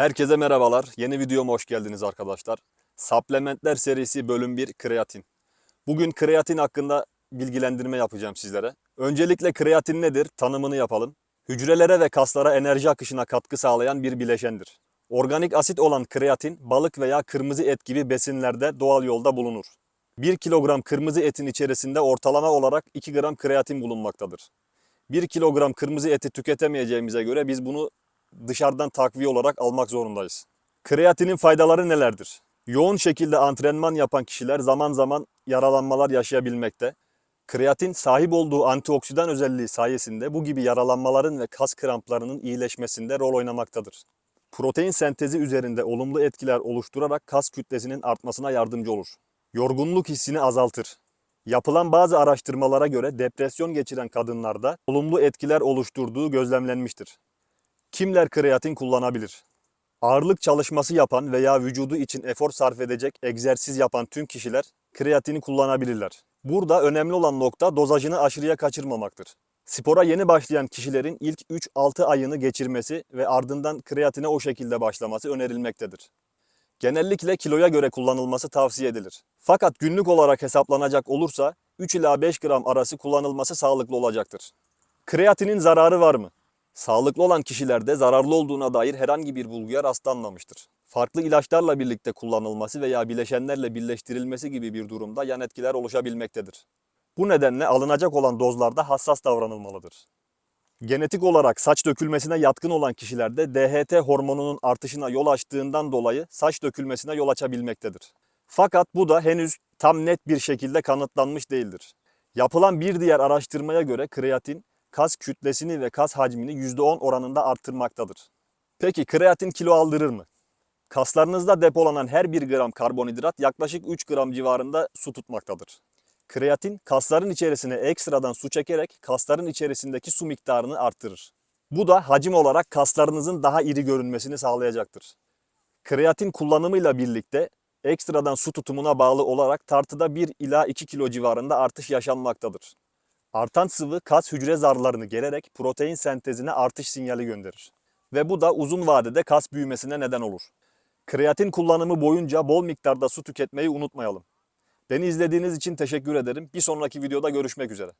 Herkese merhabalar. Yeni videoma hoş geldiniz arkadaşlar. Supplementler serisi bölüm 1 kreatin. Bugün kreatin hakkında bilgilendirme yapacağım sizlere. Öncelikle kreatin nedir? Tanımını yapalım. Hücrelere ve kaslara enerji akışına katkı sağlayan bir bileşendir. Organik asit olan kreatin balık veya kırmızı et gibi besinlerde doğal yolda bulunur. 1 kilogram kırmızı etin içerisinde ortalama olarak 2 gram kreatin bulunmaktadır. 1 kilogram kırmızı eti tüketemeyeceğimize göre biz bunu dışarıdan takviye olarak almak zorundayız. Kreatinin faydaları nelerdir? Yoğun şekilde antrenman yapan kişiler zaman zaman yaralanmalar yaşayabilmekte. Kreatin sahip olduğu antioksidan özelliği sayesinde bu gibi yaralanmaların ve kas kramplarının iyileşmesinde rol oynamaktadır. Protein sentezi üzerinde olumlu etkiler oluşturarak kas kütlesinin artmasına yardımcı olur. Yorgunluk hissini azaltır. Yapılan bazı araştırmalara göre depresyon geçiren kadınlarda olumlu etkiler oluşturduğu gözlemlenmiştir. Kimler kreatin kullanabilir? Ağırlık çalışması yapan veya vücudu için efor sarf edecek egzersiz yapan tüm kişiler kreatini kullanabilirler. Burada önemli olan nokta dozajını aşırıya kaçırmamaktır. Spora yeni başlayan kişilerin ilk 3-6 ayını geçirmesi ve ardından kreatine o şekilde başlaması önerilmektedir. Genellikle kiloya göre kullanılması tavsiye edilir. Fakat günlük olarak hesaplanacak olursa 3 ila 5 gram arası kullanılması sağlıklı olacaktır. Kreatinin zararı var mı? Sağlıklı olan kişilerde zararlı olduğuna dair herhangi bir bulguya rastlanmamıştır. Farklı ilaçlarla birlikte kullanılması veya bileşenlerle birleştirilmesi gibi bir durumda yan etkiler oluşabilmektedir. Bu nedenle alınacak olan dozlarda hassas davranılmalıdır. Genetik olarak saç dökülmesine yatkın olan kişilerde DHT hormonunun artışına yol açtığından dolayı saç dökülmesine yol açabilmektedir. Fakat bu da henüz tam net bir şekilde kanıtlanmış değildir. Yapılan bir diğer araştırmaya göre kreatin kas kütlesini ve kas hacmini %10 oranında arttırmaktadır. Peki kreatin kilo aldırır mı? Kaslarınızda depolanan her 1 gram karbonhidrat yaklaşık 3 gram civarında su tutmaktadır. Kreatin kasların içerisine ekstradan su çekerek kasların içerisindeki su miktarını arttırır. Bu da hacim olarak kaslarınızın daha iri görünmesini sağlayacaktır. Kreatin kullanımıyla birlikte ekstradan su tutumuna bağlı olarak tartıda 1 ila 2 kilo civarında artış yaşanmaktadır. Artan sıvı kas hücre zarlarını gererek protein sentezine artış sinyali gönderir. Ve bu da uzun vadede kas büyümesine neden olur. Kreatin kullanımı boyunca bol miktarda su tüketmeyi unutmayalım. Beni izlediğiniz için teşekkür ederim. Bir sonraki videoda görüşmek üzere.